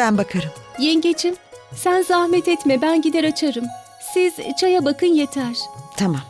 ben bakarım. Yengecim, sen zahmet etme ben gider açarım. Siz çaya bakın yeter. Tamam.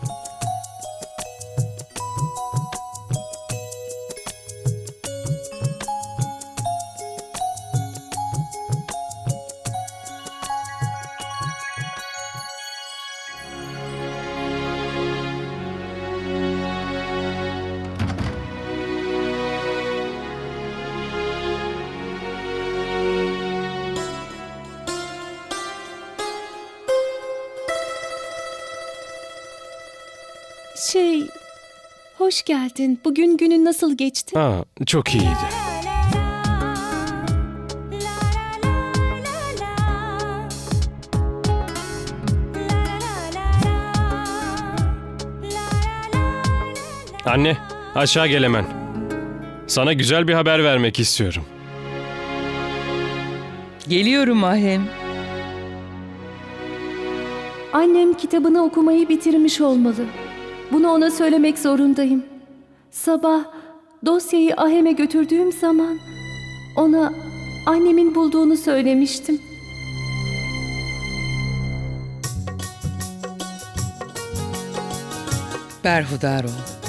Şey, hoş geldin. Bugün günün nasıl geçti? Ha, çok iyiydi. Anne, aşağı gel hemen. Sana güzel bir haber vermek istiyorum. Geliyorum Ahem. Annem kitabını okumayı bitirmiş olmalı. Bunu ona söylemek zorundayım. Sabah dosyayı Ahem'e götürdüğüm zaman ona annemin bulduğunu söylemiştim. Berhudar ol.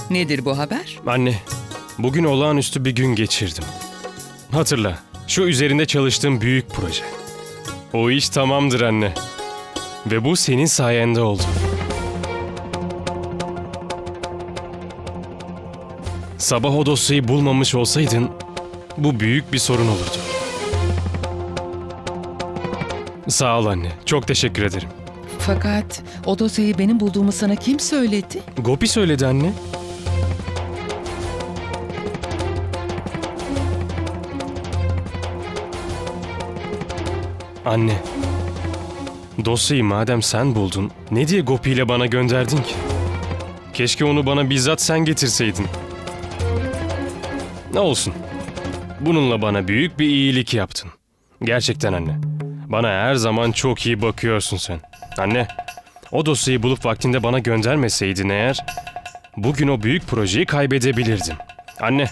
Nedir bu haber? Anne, bugün olağanüstü bir gün geçirdim. Hatırla, şu üzerinde çalıştığım büyük proje. O iş tamamdır anne. Ve bu senin sayende oldu. Sabah o dosyayı bulmamış olsaydın, bu büyük bir sorun olurdu. Sağ ol anne, çok teşekkür ederim. Fakat o dosyayı benim bulduğumu sana kim söyledi? Gopi söyledi anne. Anne. Dosyayı madem sen buldun, ne diye Gopi ile bana gönderdin ki? Keşke onu bana bizzat sen getirseydin. Ne olsun. Bununla bana büyük bir iyilik yaptın. Gerçekten anne. Bana her zaman çok iyi bakıyorsun sen. Anne, o dosyayı bulup vaktinde bana göndermeseydin eğer, bugün o büyük projeyi kaybedebilirdim. Anne,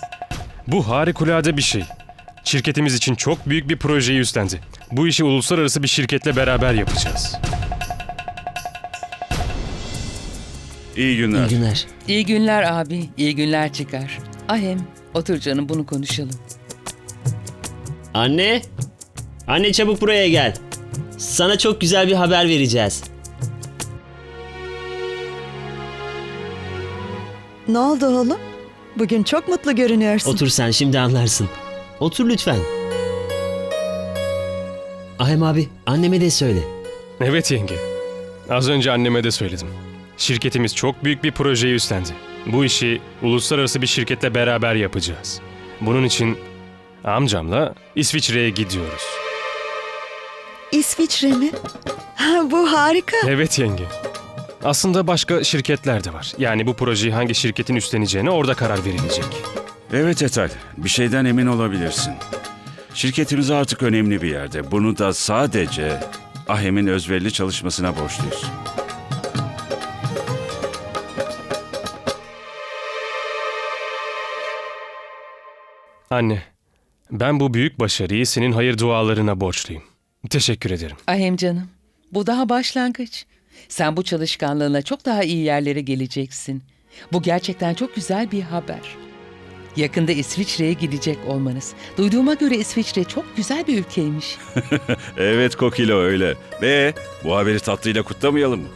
bu harikulade bir şey. Şirketimiz için çok büyük bir projeyi üstlendi. Bu işi uluslararası bir şirketle beraber yapacağız. İyi günler. İyi günler. İyi günler abi, iyi günler çıkar. Ahem, otur canım bunu konuşalım. Anne. Anne çabuk buraya gel. Sana çok güzel bir haber vereceğiz. Ne oldu oğlum? Bugün çok mutlu görünüyorsun. Otur sen şimdi anlarsın. Otur lütfen. Ahem abi anneme de söyle. Evet yenge. Az önce anneme de söyledim. Şirketimiz çok büyük bir projeyi üstlendi. Bu işi uluslararası bir şirketle beraber yapacağız. Bunun için amcamla İsviçre'ye gidiyoruz. İsviçre mi? Ha, bu harika. Evet yenge. Aslında başka şirketler de var. Yani bu projeyi hangi şirketin üstleneceğine orada karar verilecek. Evet Etal, bir şeyden emin olabilirsin. Şirketimiz artık önemli bir yerde. Bunu da sadece Ahem'in özverili çalışmasına borçluyuz. Anne, ben bu büyük başarıyı senin hayır dualarına borçluyum. Teşekkür ederim. Ahem canım, bu daha başlangıç. Sen bu çalışkanlığına çok daha iyi yerlere geleceksin. Bu gerçekten çok güzel bir haber. Yakında İsviçre'ye gidecek olmanız. Duyduğuma göre İsviçre çok güzel bir ülkeymiş. Evet Kokilo öyle. Ve bu haberi tatlıyla kutlamayalım mı?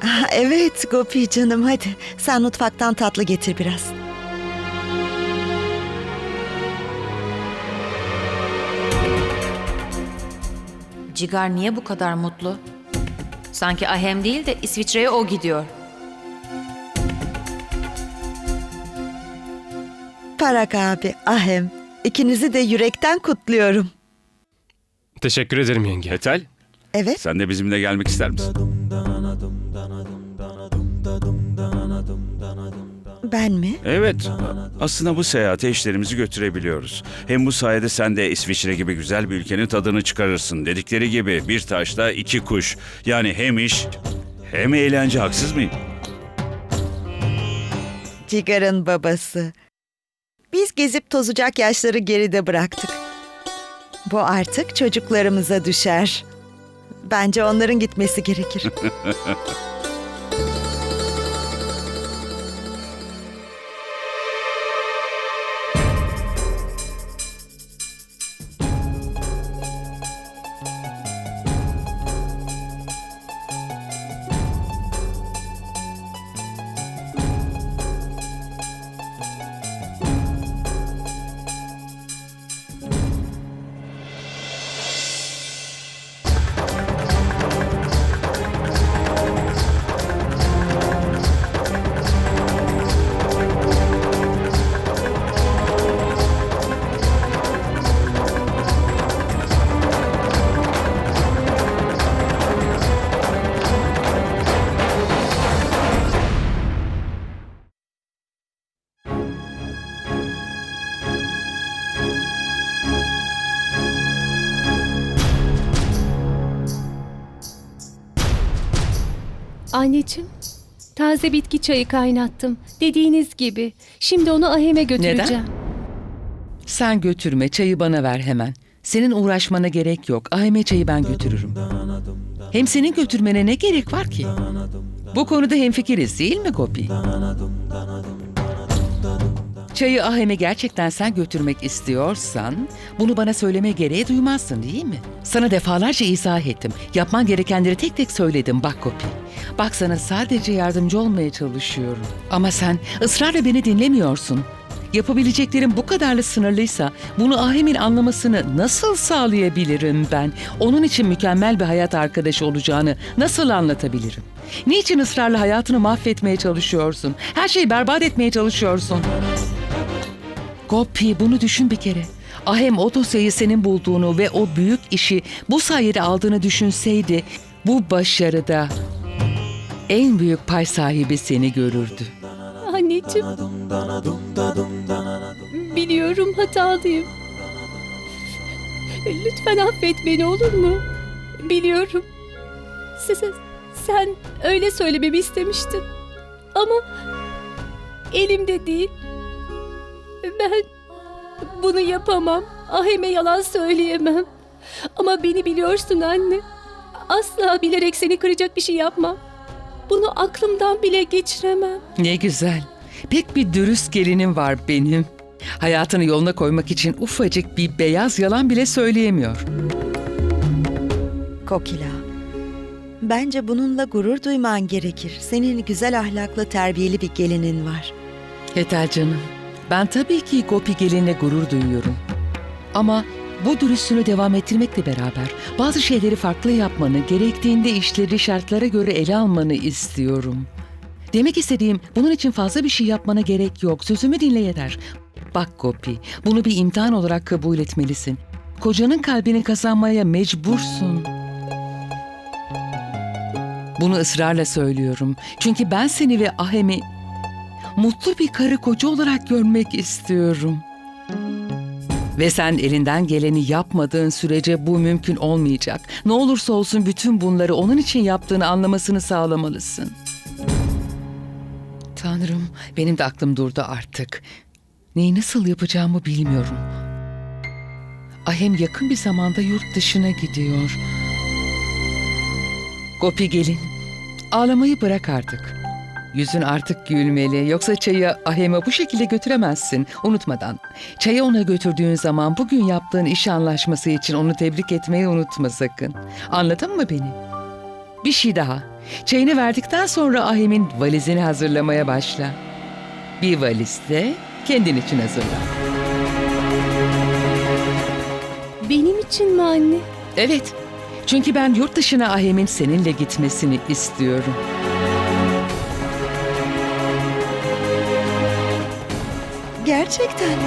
Ha, evet Gopi canım hadi. Sen mutfaktan tatlı getir biraz. Cigar niye bu kadar mutlu? Sanki Ahem değil de İsviçre'ye o gidiyor. Parak abi, Ahem. İkinizi de yürekten kutluyorum. Teşekkür ederim yenge. Etal, Evet. sen de bizimle gelmek ister misin? Ben mi? Evet, aslında bu seyahate işlerimizi götürebiliyoruz. Hem bu sayede sen de İsviçre gibi güzel bir ülkenin tadını çıkarırsın. Dedikleri gibi bir taşla iki kuş. Yani hem iş hem eğlence haksız mıyım? Cigar'ın babası. Biz gezip tozacak yaşları geride bıraktık. Bu artık çocuklarımıza düşer. Bence onların gitmesi gerekir. Anneciğim, taze bitki çayı kaynattım. Dediğiniz gibi. Şimdi onu Ahem'e götüreceğim. Sen götürme çayı bana ver hemen. Senin uğraşmana gerek yok. Ahime çayı ben götürürüm. Hem senin götürmene ne gerek var ki? Bu konuda hemfikiriz değil mi Gopi? Çayı Ahem'e gerçekten sen götürmek istiyorsan bunu bana söyleme gereği duymazsın değil mi? Sana defalarca izah ettim. Yapman gerekenleri tek tek söyledim bak Gopi. Bak sana sadece yardımcı olmaya çalışıyorum. Ama sen ısrarla beni dinlemiyorsun. Yapabileceklerim bu kadarla sınırlıysa bunu Ahem'in anlamasını nasıl sağlayabilirim ben? Onun için mükemmel bir hayat arkadaşı olacağını nasıl anlatabilirim? Niçin ısrarla hayatını mahvetmeye çalışıyorsun? Her şeyi berbat etmeye çalışıyorsun. Gopi bunu düşün bir kere. Ahem o dosyayı senin bulduğunu ve o büyük işi bu sayede aldığını düşünseydi bu başarıda en büyük pay sahibi seni görürdü. Anneciğim. Biliyorum hatalıyım. Lütfen affet beni olur mu? Biliyorum. Size, sen öyle söylememi istemiştin. Ama elimde değil. Ben bunu yapamam. Ahem'e yalan söyleyemem. Ama beni biliyorsun anne. Asla bilerek seni kıracak bir şey yapmam. Bunu aklımdan bile geçiremem. Ne güzel. Pek bir dürüst gelinim var benim. Hayatını yoluna koymak için ufacık bir beyaz yalan bile söyleyemiyor. Kokila. Bence bununla gurur duyman gerekir. Senin güzel ahlaklı terbiyeli bir gelinin var. Yeter canım. Ben tabii ki Gopi gelinle gurur duyuyorum. Ama bu dürüstlüğünü devam ettirmekle beraber bazı şeyleri farklı yapmanı, gerektiğinde işleri şartlara göre ele almanı istiyorum. Demek istediğim bunun için fazla bir şey yapmana gerek yok. Sözümü dinle yeter. Bak Gopi, bunu bir imtihan olarak kabul etmelisin. Kocanın kalbini kazanmaya mecbursun. Bunu ısrarla söylüyorum. Çünkü ben seni ve Ahem'i mutlu bir karı koca olarak görmek istiyorum. Ve sen elinden geleni yapmadığın sürece bu mümkün olmayacak. Ne olursa olsun bütün bunları onun için yaptığını anlamasını sağlamalısın. Tanrım, benim de aklım durdu artık. Neyi nasıl yapacağımı bilmiyorum. Ahem yakın bir zamanda yurt dışına gidiyor. Gopi gelin, ağlamayı bırak artık. Yüzün artık gülmeli. Yoksa çayı Ahem'e bu şekilde götüremezsin. Unutmadan. Çayı ona götürdüğün zaman bugün yaptığın iş anlaşması için onu tebrik etmeyi unutma sakın. Anladın mı beni? Bir şey daha. Çayını verdikten sonra Ahem'in valizini hazırlamaya başla. Bir valiz de kendin için hazırla. Benim için mi anne? Evet. Çünkü ben yurt dışına Ahem'in seninle gitmesini istiyorum. Gerçekten mi?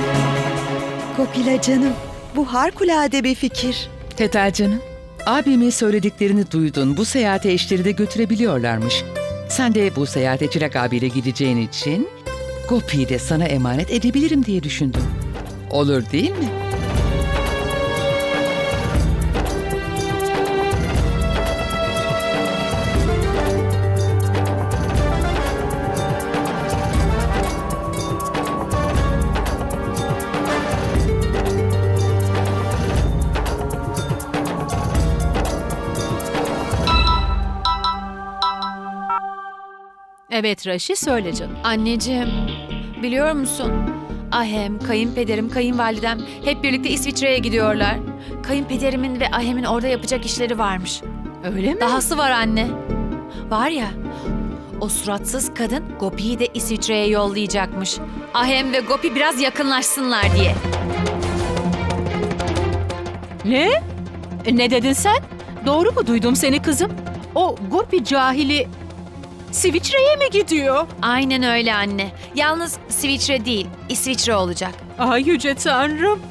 Kokila canım, bu harikulade bir fikir. Tetel canım, abimin söylediklerini duydun. Bu seyahate eşleri de götürebiliyorlarmış. Sen de bu seyahate Çırak abiyle gideceğin için Gopi'yi de sana emanet edebilirim diye düşündüm. Olur değil mi? Evet Raşi söyle canım. Anneciğim, biliyor musun? Ahem, kayınpederim, kayınvalidem hep birlikte İsviçre'ye gidiyorlar. Kayınpederimin ve Ahem'in orada yapacak işleri varmış. Öyle mi? Dahası var anne. Var ya, o suratsız kadın Gopi'yi de İsviçre'ye yollayacakmış. Ahem ve Gopi biraz yakınlaşsınlar diye. Ne? E, Ne dedin sen? Doğru mu duydum seni kızım? O Gopi cahili Siviçre'ye mi gidiyor? Aynen öyle anne. Yalnız İsviçre değil, İsviçre olacak. Ay yüce tanrım.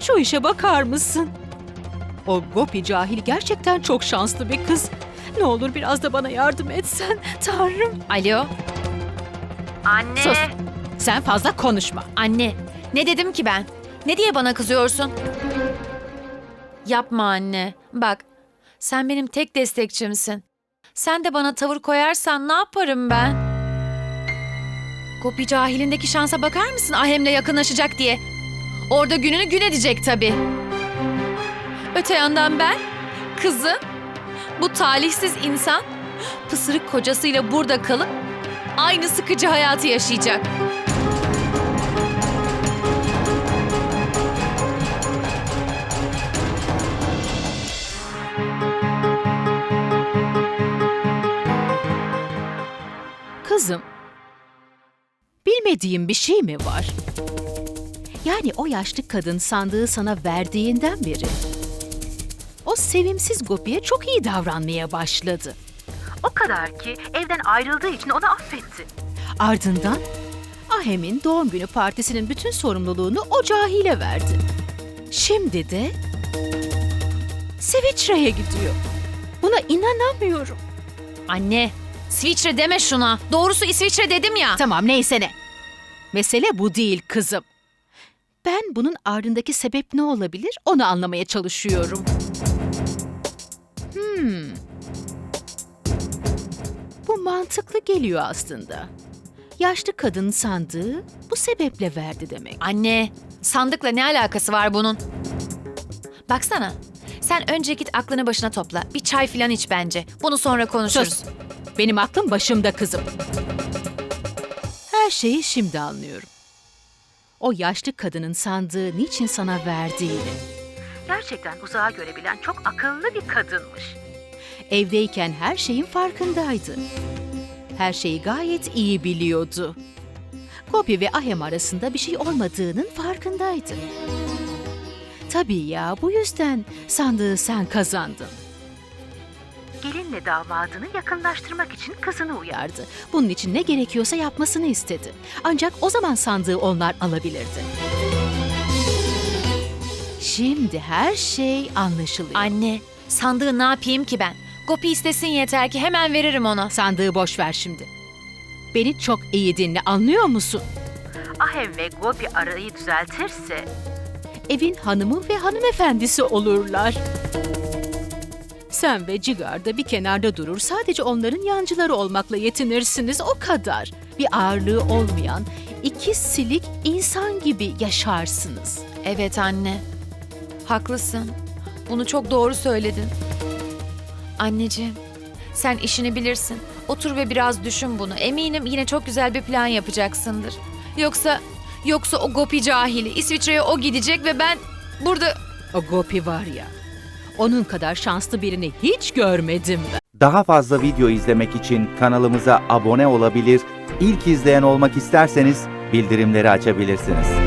Şu işe bakar mısın? O Gopi cahil gerçekten çok şanslı bir kız. Ne olur biraz da bana yardım etsen tanrım. Alo? Anne. Sus. Sen fazla konuşma. Anne, ne dedim ki ben? Ne diye bana kızıyorsun? Yapma anne. Bak, sen benim tek destekçimsin. Sen de bana tavır koyarsan ne yaparım ben? Gopi cahilindeki şansa bakar mısın Ahem'le yakınlaşacak diye? Orada gününü gün edecek tabii. Öte yandan ben, kızım, bu talihsiz insan pısırık kocasıyla burada kalıp aynı sıkıcı hayatı yaşayacak. Kızım, bilmediğim bir şey mi var? Yani o yaşlı kadın sandığı sana verdiğinden beri o sevimsiz Gopi'ye çok iyi davranmaya başladı. O kadar ki evden ayrıldığı için onu affetti. Ardından Ahem'in doğum günü partisinin bütün sorumluluğunu o cahile verdi. Şimdi de Seviçre'ye gidiyor. Buna inanamıyorum. Anne, İsviçre deme şuna. Doğrusu İsviçre dedim ya. Tamam neyse ne. Mesele bu değil kızım. Ben bunun ardındaki sebep ne olabilir onu anlamaya çalışıyorum. Hmm. Bu mantıklı geliyor aslında. Yaşlı kadın sandığı bu sebeple verdi demek. Anne, sandıkla ne alakası var bunun? Baksana. Sen önce git aklını başına topla. Bir çay filan iç bence. Bunu sonra konuşuruz. Sus. Benim aklım başımda kızım. Her şeyi şimdi anlıyorum. O yaşlı kadının sandığı niçin sana verdiğini. Gerçekten uzağa görebilen çok akıllı bir kadınmış. Evdeyken her şeyin farkındaydı. Her şeyi gayet iyi biliyordu. Gopi ve Ahem arasında bir şey olmadığının farkındaydı. Tabii ya bu yüzden sandığı sen kazandın. Gelinle damadını yakınlaştırmak için kızını uyardı. Bunun için ne gerekiyorsa yapmasını istedi. Ancak o zaman sandığı onlar alabilirdi. Şimdi her şey anlaşılıyor. Anne, sandığı ne yapayım ki ben? Gopi istesin yeter ki hemen veririm ona. Sandığı boş ver şimdi. Beni çok iyi dinle anlıyor musun? Ahem ve Gopi arayı düzeltirse... Evin hanımı ve hanımefendisi olurlar. Sen ve Cigar da bir kenarda durur sadece onların yancıları olmakla yetinirsiniz o kadar. Bir ağırlığı olmayan iki silik insan gibi yaşarsınız. Evet anne. Haklısın. Bunu çok doğru söyledin. Anneciğim, sen işini bilirsin. Otur ve biraz düşün bunu. Eminim yine çok güzel bir plan yapacaksındır. Yoksa yoksa o Gopi cahili İsviçre'ye o gidecek ve ben burada O Gopi var ya, onun kadar şanslı birini hiç görmedim. Daha fazla video izlemek için kanalımıza abone olabilir, ilk izleyen olmak isterseniz bildirimleri açabilirsiniz.